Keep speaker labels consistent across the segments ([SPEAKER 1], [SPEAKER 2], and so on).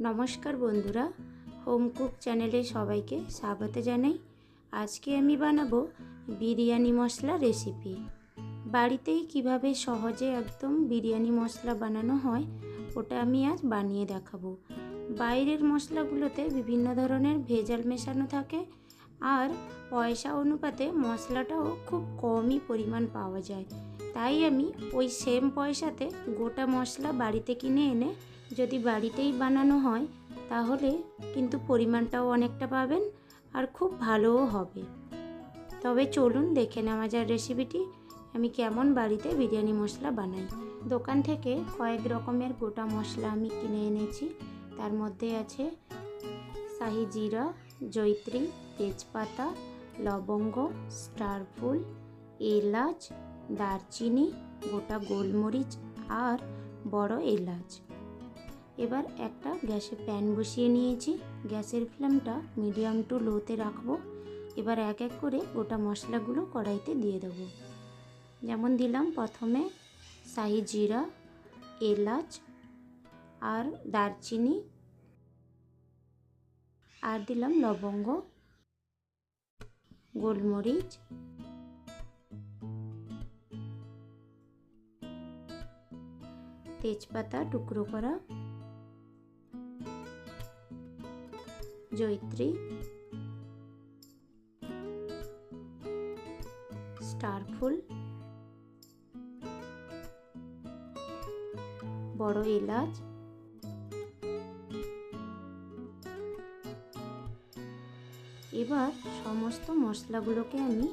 [SPEAKER 1] নমস্কার বন্ধুরা, home cook চ্যানেলে সবাইকে স্বাগত জানাই। আজকে আমি বানাবো বিরিয়ানি মশলা রেসিপি। বাড়িতেই কীভাবে সহজে একদম বিরিয়ানি মশলা বানানো হয়, ওটা আমি আজ বানিয়ে দেখাবো। বাইরের মশলাগুলোতে বিভিন্ন ধরনের ভেজাল মেশানো থাকে আর পয়সা অনুপাতে মশলাটাও খুব কমই পরিমাণ পাওয়া যায়। তাই আমি ওই সেম পয়সাতে গোটা মশলা বাড়িতে কিনে এনে যদি বাড়িতেই বানানো হয়, তাহলে কিন্তু পরিমাণটাও অনেকটা পাবেন আর খুব ভালোও হবে। তবে চলুন দেখে নেওয়া যায় রেসিপিটি আমি কেমন বাড়িতে বিরিয়ানি মশলা বানাই। দোকান থেকে কয়েক রকমের গোটা মশলা আমি কিনে এনেছি। তার মধ্যে আছে শাহি জিরা জৈত্রী তেজপাতা, লবঙ্গ, স্টার ফুল, এলাচ, দারচিনি, গোটা গোলমরিচ আর বড় এলাচ। এবার একটা গ্যাসে প্যান বসিয়ে নিয়েছি। গ্যাসের ফ্লেমটা মিডিয়াম টু লোতে রাখব। এবার এক এক করে গোটা মশলাগুলো কড়াইতে দিয়ে দেবো। যেমন দিলাম প্রথমে শাহি জিরা, এলাচ আর দারচিনি। আর দিলাম লবঙ্গ, গোলমরিচ। তেজপাতা টুকরো করা। জৈত্রী স্টার ফুল বড় এলাচ। এবার সমস্ত মশলাগুলোকে আমি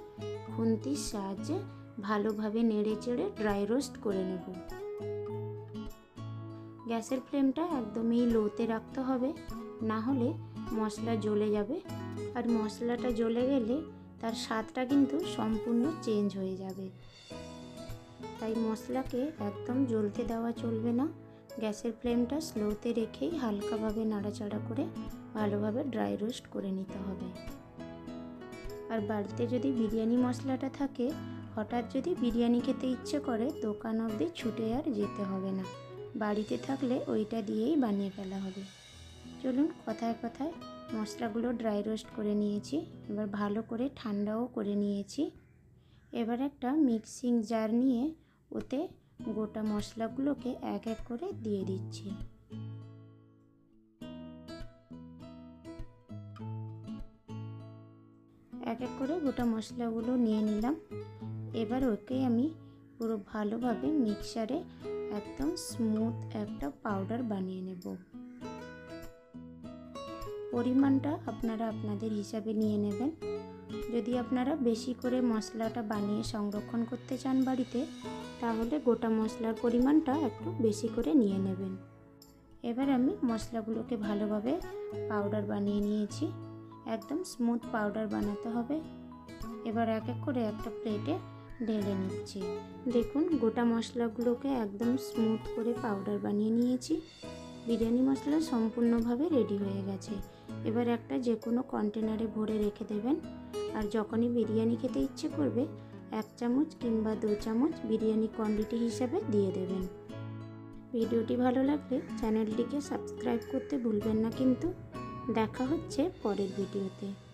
[SPEAKER 1] খুন্তির সাহায্যে ভালোভাবে নেড়ে চেড়ে ড্রাই রোস্ট করে নেব। গ্যাসের ফ্লেমটা একদমই লোতে রাখতে হবে। না হলে মশলা জ্বলে যাবে। আর মশলাটা জ্বলে গেলে তার স্বাদটা কিন্তু সম্পূর্ণ চেঞ্জ হয়ে যাবে। তাই মশলাকে একদম জ্বলতে দেওয়া চলবে না। গ্যাসের ফ্লেমটা স্লোতে রেখেই হালকাভাবে নাড়াচাড়া করে ভালোভাবে ড্রাই রোস্ট করে নিতে হবে। আর বাড়িতে যদি বিরিয়ানি মশলাটা থাকে, হঠাৎ যদি বিরিয়ানি খেতে ইচ্ছে করে, দোকান অবধি ছুটে আর যেতে হবে না। বাড়িতে থাকলে ওইটা দিয়েই বানিয়ে ফেলা হবে। চলুন কথায় কথায় মশলাগুলো ড্রাই রোস্ট করে নিয়েছি। এবার ভালো করে ঠান্ডাও করে নিয়েছি। এবার একটা মিক্সিং জার নিয়ে ওতে গোটা মশলাগুলোকে এক এক করে দিয়ে দিচ্ছি। এক এক করে গোটা মশলাগুলো নিয়ে নিলাম। এবার ওকে আমি পুরো ভালোভাবে মিক্সারে একদম স্মুথ একটা পাউডার বানিয়ে নেব। পরিমাণটা আপনারা আপনাদের হিসাবে নিয়ে নেবেন। যদি আপনারা বেশি করে মশলাটা বানিয়ে সংরক্ষণ করতে চান বাড়িতে, তাহলে গোটা মশলার পরিমাণটা একটু বেশি করে নিয়ে নেবেন। এবার আমি মশলাগুলোকে ভালোভাবে পাউডার বানিয়ে নিয়েছি। একদম স্মুথ পাউডার বানাতে হবে। এবার এক এক করে একটা প্লেটে ঢেলে নিচ্ছি। দেখুন, গোটা মশলাগুলোকে একদম স্মুথ করে পাউডার বানিয়ে নিয়েছি। বিরিয়ানি মশলা সম্পূর্ণভাবে রেডি হয়ে গেছে। এবার একটা যে কোনো কন্টেনারে ভরে রেখে দেবেন। আর যখনই বিরিয়ানি খেতে ইচ্ছে করবে, এক চামচ কিংবা দু চামচ বিরিয়ানি কোয়ান্টিটি হিসাবে দিয়ে দেবেন। ভিডিওটি ভালো লাগলে চ্যানেলটিকে সাবস্ক্রাইব করতে ভুলবেন না কিন্তু। দেখা হচ্ছে পরের ভিডিওতে।